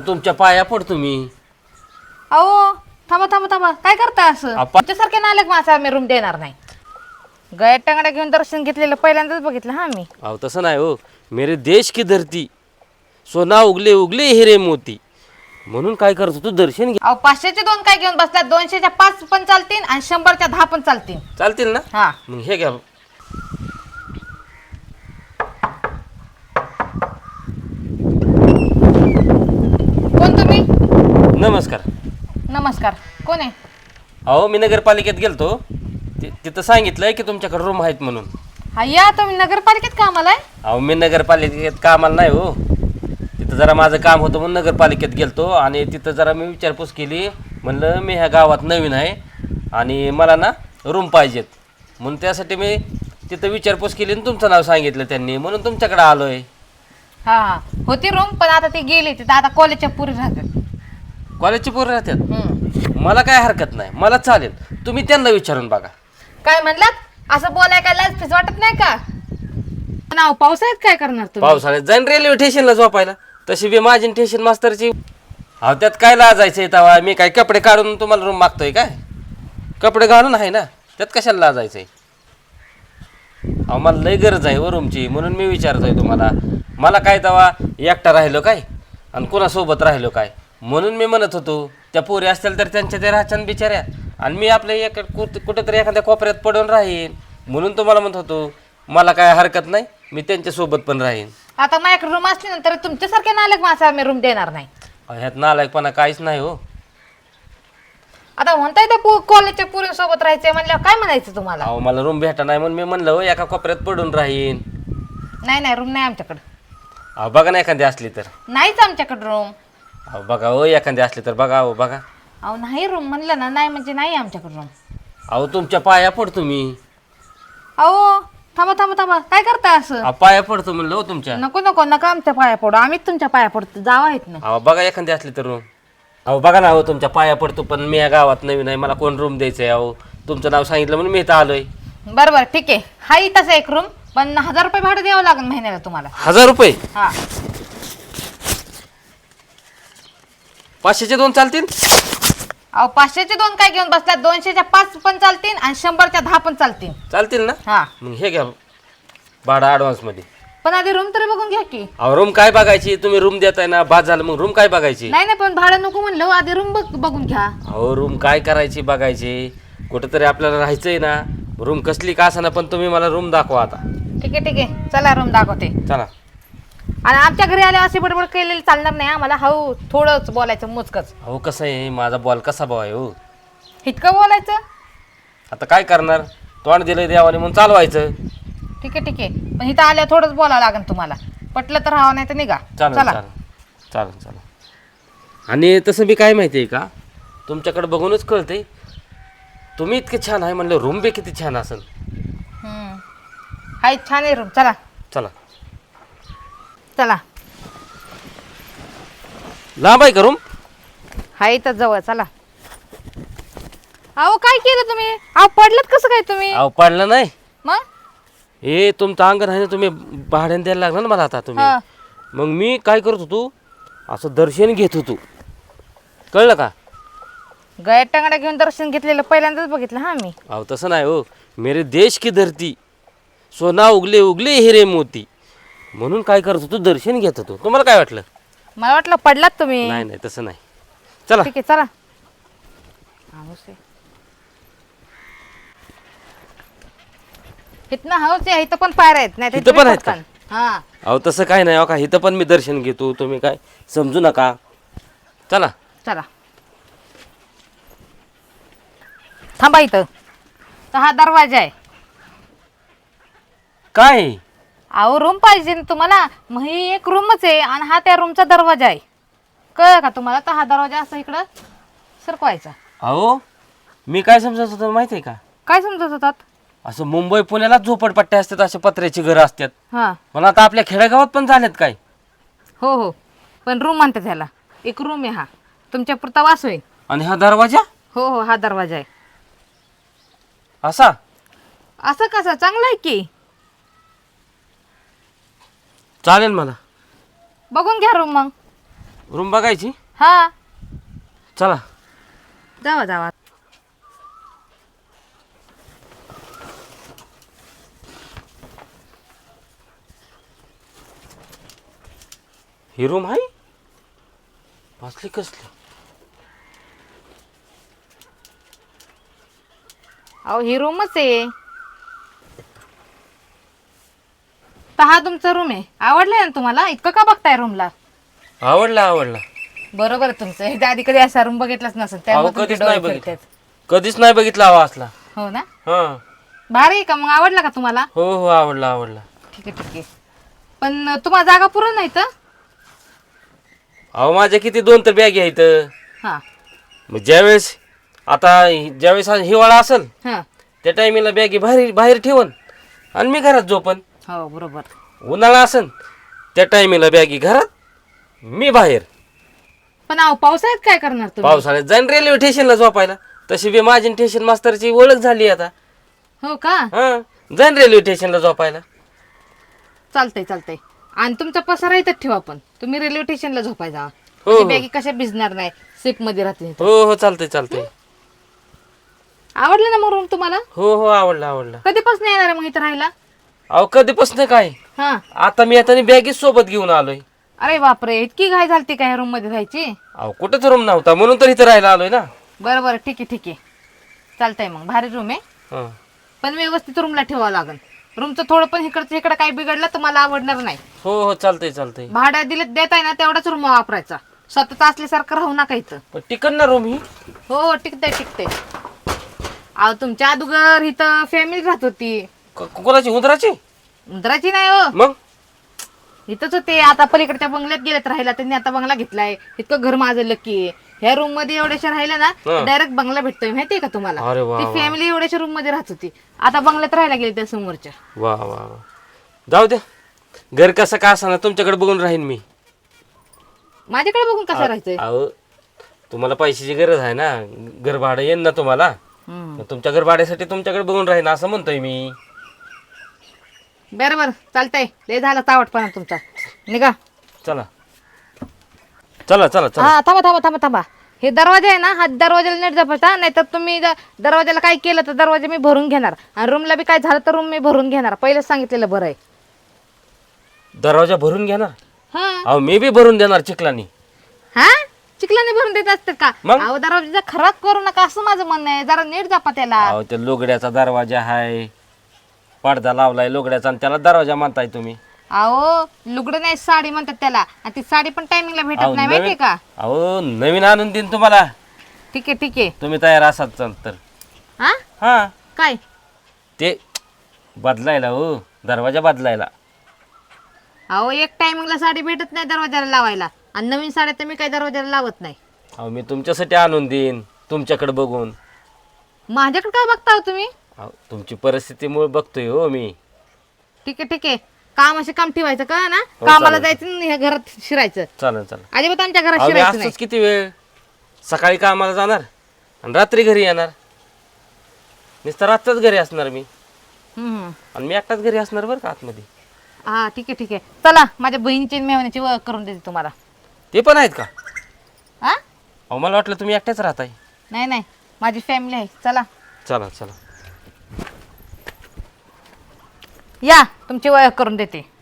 तुमच्या पाया पडतो मी अहो थांबा थांबा थांबा. काय करता असं? आपण- तुमच्यासारखे नालक माणसं आम्ही रूम देणार नाही? गळ्यात टांगड्या घेऊन दर्शन घेतलेलं पहिल्यांदाच बघितलं हा मी. अहो तसं नाही हो. मेरे देश की धरती सोना उगले उगले हिरे मोती. म्हणून काय करतो तू? दर्शन घे. अहो पाचशेचे दोन काय घेऊन बसल्यात दोनशेच्या पाच पण चालतील आणि शंभरच्या दहा पण चालतील. चालतील ना? हा. मग हे घ्या कोण तुम्ही नमस्कार. नमस्कार. कोण आहे? अहो मी नगरपालिकेत गेलतो. ति- तिथं सांगितलंय की तुमच्याकडे रूम आहेत म्हणून. हा या तुम्ही नगरपालिकेत कामाला आहे? अहो मी नगरपालिकेत कामाला नाही हो. तिथं जरा माझं काम होतं म्हणून नगरपालिकेत गेलतो आणि तिथं जरा मी विचारपूस केली. म्हणलं मी ह्या गावात नवीन आहे आणि मला ना रूम पाहिजेत. म्हणून त्यासाठी मी तिथं विचारपूस केली आणि तुमचं नाव सांगितलं त्यांनी. म्हणून तुमच्याकडे आलो आहे हा हा. होती रूम पण आता ती गेली. तिथं आता कॉलेजच्या पुरी राहतात कॉलेजची पोरं राहतात. हम्म. मला काय हरकत नाही. मला चालेल. तुम्ही त्यांना विचारून बघा. काय म्हणलात? असं बोलाय काय लाज फीस वाटत नाही का? नाव पावसाळ्यात काय करणार तुम्ही? पावसाळ्यात जाईन रेल्वे स्टेशनला झोपायला. तशी बी माझी स्टेशन मास्तरची अहो त्यात काय लाजायचं तवा? मी काय कपडे काढून तुम्हाला रूम मागतोय काय? कपडे घालून आहे ना? त्यात कशाला लाजायचंय? अहो मला लय गरज आहे व रूमची म्हणून मी विचारतोय तुम्हाला. मला काय तवा? एकटा राहिलो काय? आणि कोणासोबत राहिलो काय? म्हणून मी म्हणत होतो त्या पोरी असतील तर त्यांच्या ते राहच्यान बिचाऱ्या. आणि मी आपल्या एक कुठं कुठेतरी एखाद्या कोपऱ्यात पडून राहीन. म्हणून तुम्हाला म्हणत होतो मला काय हरकत नाही मी त्यांच्यासोबत पण राहीन. आता माझ्याकडे रूम असली नंतर तुमच्यासारखे नालक माणसं आम्ही रूम देणार नाही. ह्यात नालायकपणा काहीच नाही हो. आता म्हणताय त्या पो- कॉलेजच्या पुरीसोबत राहायचंय म्हणल्यावर काय म्हणायचं तुम्हाला? अहो मला रूम भेटा नाही म्हणून मी म्हणलं हो एका कोपऱ्यात पडून राहीन. नाही नाही रूम नाही आमच्याकडं. अहो बघा ना एखादी असली तर. नाहीच आमच्याकडं रूम अहो बघा हो एखादी असली तर बघा हो बघा. अहो नाही रूम म्हणलं ना नाही म्हणजे नाही आमच्याकडं रूम अहो तुमच्या पाया पडतो मी. अहो थांबा थांबा थांबा. काय करता असं? अहो पाया पडतो म्हणलं हो तुमच्या. नको नको नका आमच्या पाया पडू. आम्हीच तुमच्या पाया पडतो. जावा आहेत ना अहो बघा एखादी असली तर रूम अहो बघा ना हो तुमच्या पाया पडतो पण मी या गावात नवीन आहे. मला कोण रूम द्यायचं आहे अहो? तुमचं नाव सांगितलं म्हणून मी इथं आलोय. बरं बरं ठीक आहे. हा तसा एक रूम पण हजार रुपये भाडं द्यावं लागेल महिन्याला तुम्हाला. हजार रुपये? हा. पाचशेचे दोन चालतील? अहो पाचशेचे दोन काय घेऊन बसल्यात दोनशेच्या पाच पण चालतील आणि शंभरच्या दहा पण चालतील. चालतील ना? हा. मग हे घ्या. भाडा ॲडव्हान्समध्ये पण आधी रूम तरी बघून घ्या की. अहो रूम काय बघायची? तुम्ही रूम देताय ना बाद झालं मग रूम काय बघायची? नाही नाही पण भाडं नको म्हणलं आधी रूम बघ बघून घ्या. अहो रूम काय करायची बघायची? कुठंतरी आपल्याला राहायचंय ना. रूम कसली का ना पण तुम्ही मला रूम दाखवा आता. ठीक आहे ठीक आहे. चला रूम दाखवते. चला. आणि आमच्या घरी आले असे बडबड केलेले चालणार नाही आम्हाला हळू थोडंच बोलायचं मोजकच. अहो कसं आहे? माझा बॉल कसा भाव आहे हो? इतकं बोलायचं? आता काय करणार? तोंड दिलंय देवाने म्हणून चालवायचं. ठीक आहे ठीक आहे. पण इथं आल्यावर थोडंच बोलावं लागेल तुम्हाला. पटलं तर राहावं नाही तर निघा. चालेल चला. चालेल. चालेल चालेल. आणि तसं बी काय माहिती आहे का? तुमच्याकडे बघूनच कळतंय. तुम्ही इतके छान आहे म्हणलं रूम बी किती छान असेल. हम्म. हाय छान आहे रूम चला. चला. चला. लांब आहे का रूम हाय इथं जवळ चला. अहो काय केलं तुम्ही? अहो पडलं कसं काय तुम्ही? अहो पडलं नाही. मग? हे तुमचं अंगण आहे ना तुम्ही भाड्याने द्यायला लागला ना मला आता तुम्ही. हा. मग मी काय करत होतो असं दर्शन घेत होतो. कळलं का? गळ्यात टांगड्या घेऊन दर्शन घेतलेलं पहिल्यांदाच बघितलं हा मी. अहो तसं नाही हो. मेरे देश की धरती सोना उगले उगले हिरे मोती. म्हणून काय करत होतो दर्शन घेत होतो. तुम्हाला काय वाटलं? मला वाटलं पडलात तुम्ही. नाही नाही तसं नाही. चला. ठीक आहे चला. हाऊस आहे. इथनं हाऊस आहे इथं पण पायऱ्या आहेत नाही तर इथं पण आहेत का? पटकन. हा. अहो तसं काय नाही अहो का इथं पण मी दर्शन घेतो तुम्ही काय समजू नका. चला. चला. थांबा इथं. तर हा दरवाजा आहे. काय? अहो रूम पाहिजे ना तुम्हाला. मग ही एक रूमच आहे आणि हा त्या रूमचा दरवाजा आहे. कळलं का तुम्हाला? तर हा दरवाजा असं इकडं सरकवायचा. अहो मी काय समजत होतो माहिती आहे का? काय समजत होतात? असं मुंबई पुण्याला झोपडपट्ट्या असतात अशा पत्र्याची घरं असतात. हा. पण आता आपल्या खेडेगावात पण झालेत काय? हो हो. पण रूम म्हणतात ह्याला. एक रूम आहे हा. तुमच्या पुरता वास होईल. आणि हा दरवाजा? हो हो हा दरवाजा आहे. असा? असं कसं? चांगलं आहे की. चालेल मला. बघून घ्या रूम मग. रूम बघायची? हा. चला. जावा जावा. ही रूम आहे? वाचली कसली? अहो ही रूमच आहे. तर हा तुमचा रूम आहे. आवडलाय ना तुम्हाला? इतकं का बघताय रूमला आवडला आवडला. बरोबर आहे तुमचं. एकदा आधी कधी असा रूम बघितलाच नसेल अहो त्यामुळे तुमचे कधीच डोळे नाही बघितलं. फिरतात. कधीच नाही बघितला हवा असला. हो ना? हा. भारी आहे का? मग आवडला का तुम्हाला? हो हो आवडला आवडला. ठीक आहे ठीक आहे. पण तुम्हाला जागा पुरं नाही तर अहो माझ्या किती दोन तर बॅग आहेत. हा. मग ज्यावेळेस आता हि- ज्यावेळेस हा हिवाळा असेल हा. त्या टायमिंगला बॅगी बाहेर बाहेर ठेवन. आणि मी घरात झोपन. हो बरोबर. उन्हाळा असेल त्या टायमिंगला बॅगी घरात मी बाहेर. पण अहो पावसाळ्यात काय करणार तुम्ही? पावसाळ्यात जाईन रेल्वे स्टेशनला झोपायला. तशी बी माझी स्टेशन मास्तरची ओळख झाली आता. हो का? हा जाईन रेल्वे स्टेशनला झोपायला. चालतंय चालतंय. आणि तुमचा पसारा इथं ठेवा पण. तुम्ही रेल्वे स्टेशनला झोपाय जा. हो, हो. बॅगी कशा भिजणार नाही सिपमध्ये राहते हो हो चालतंय चालतंय. आवडलं ना मग रूम तुम्हाला? हो हो आवडला आवडला. कधीपासून येणार आहे मग इथं राहायला? अहो कधीपासून काय? हा. आता मी आता बॅगीच सोबत घेऊन आलोय. अरे बापरे इतकी घाई झालती का ह्या रूममध्ये राहायची? अहो कुठंच रूम नव्हता म्हणून तर इथं राहायला आलोय ना. बरं बरं ठीक आहे ठीक आहे. चालतंय मग भारी रूम आहे. हा. पण व्यवस्थित रूमला ठेवावं लागेल. रूमचं थोडं पण इकडचं इकडं काही बिघडलं तर मला आवडणार नाही. हो हो चालतंय चालतंय. भाड्या दिलं देताय ना तेवढाच रूम वापरायचा. स्वतःच असल्यासारखं राहू नका इथं. पण टिकन ना रूम ही. हो हो टिकतंय टिकतंय. अहो तुमच्या अगोदर इथं फॅमिली राहत होती. क- कोणाची उंदराची? उंदराची नाही हो. मग? इथंच होते आता पलीकडच्या बंगल्यात गेलेत राहायला त्यांनी आता बंगला घेतलाय. इतकं घर माझं लकी आहे. ह्या रूममध्ये एवढ्याशा राहिल्या ना हा. डायरेक्ट बंगला भेटतोय माहितीये का तुम्हाला? अरे वा, ती वा. फॅमिली एवढ्याशा रूममध्ये राहत होती. आता बंगल्यात राहायला गेली त्या समोरच्या. वा वा वा. जाऊ द्या. घर कसं का असणार तुमच्याकडे बघून राहीन मी. माझ्याकडे बघून कसं राहायचंय? अहो तुम्हाला पैशाची गरज आहे ना घर भाडं येईन ना तुम्हाला. हम्म. मग तुमच्या घर भाड्यासाठी तुमच्याकडे बघून राहीन असं म्हणतोय मी. बरं बरं. चालतंय. लय झाला तावटपणा तुमचा. निघा. चला. चला चला चला. हा थांबा थांबा थांबा थांबा. हे दरवाजा आहे ना हा दरवाजाला नीट जपता नाही तर तुम्ही द- दरवाजाला काय केलं तर दरवाजा मी भरून घेणार. आणि रूमला बी काय झालं तर रूम मी भरून घेणार. पहिलेच सांगितलेलं बरं आहे. दरवाजा भरून ना हा. अहो मी बी भरून देणार चिखलानी. हा? चिखलाने भरून देत असतात का? मग? अहो दरवाजा खराब करू नका असं माझं म्हणणं आहे. जरा नीट जपा त्याला. अहो त्या लोगड्याचा दरवाजा आहे. पडदा लावलाय लोगड्याचा आणि त्याला दरवाजा म्हणताय तुम्ही. अहो लुगडं नाही साडी म्हणतात त्याला. आणि ती साडी पण टायमिंगला भेटत अहो, नाही माहितीये नवीन- का? अहो नवीन आणून देईन तुम्हाला. ठीक आहे ठीक आहे. तुम्ही तयार असाल चल तर. हा हा. काय? ते बदलायला हो दरवाजा बदलायला. अहो एक टायमिंगला साडी भेटत नाही दरवाजाला लावायला. आणि नवीन साड्या तर मी काही दरवाजाला लावत नाही. अहो मी तुमच्यासाठी आणून देईन तुमच्याकडे बघून. माझ्याकडे काय बघता हो तुम्ही? अहो, तुमची परिस्थितीमुळे बघतोय हो मी. ठीक आहे ठीक आहे. काम असे काम ठेवायचं का ना? हो, कामाला चालेल. जायचं आणि ह्या घरात शिरायचं. चालेल चालेल. अजिबात आमच्या घरात अहो, मी शिरायचं नाही. किती वेळ? सकाळी कामाला जाणार आणि रात्री घरी येणार. नुसतं रात्रच घरी असणार मी. हम्म. आणि मी एकटाच घरी असणार बरं का आतमध्ये? हा ठीक आहे ठीक आहे. चला माझ्या बहिणीची आणि मेहण्याची ओळख करून देते तुम्हाला. ते पण आहेत का? हा? अहो मला वाटलं तुम्ही एकट्याच राहताय. नाही नाही. माझी फॅमिली आहे. चला. चला चला. या तुमची ओळख करून देते.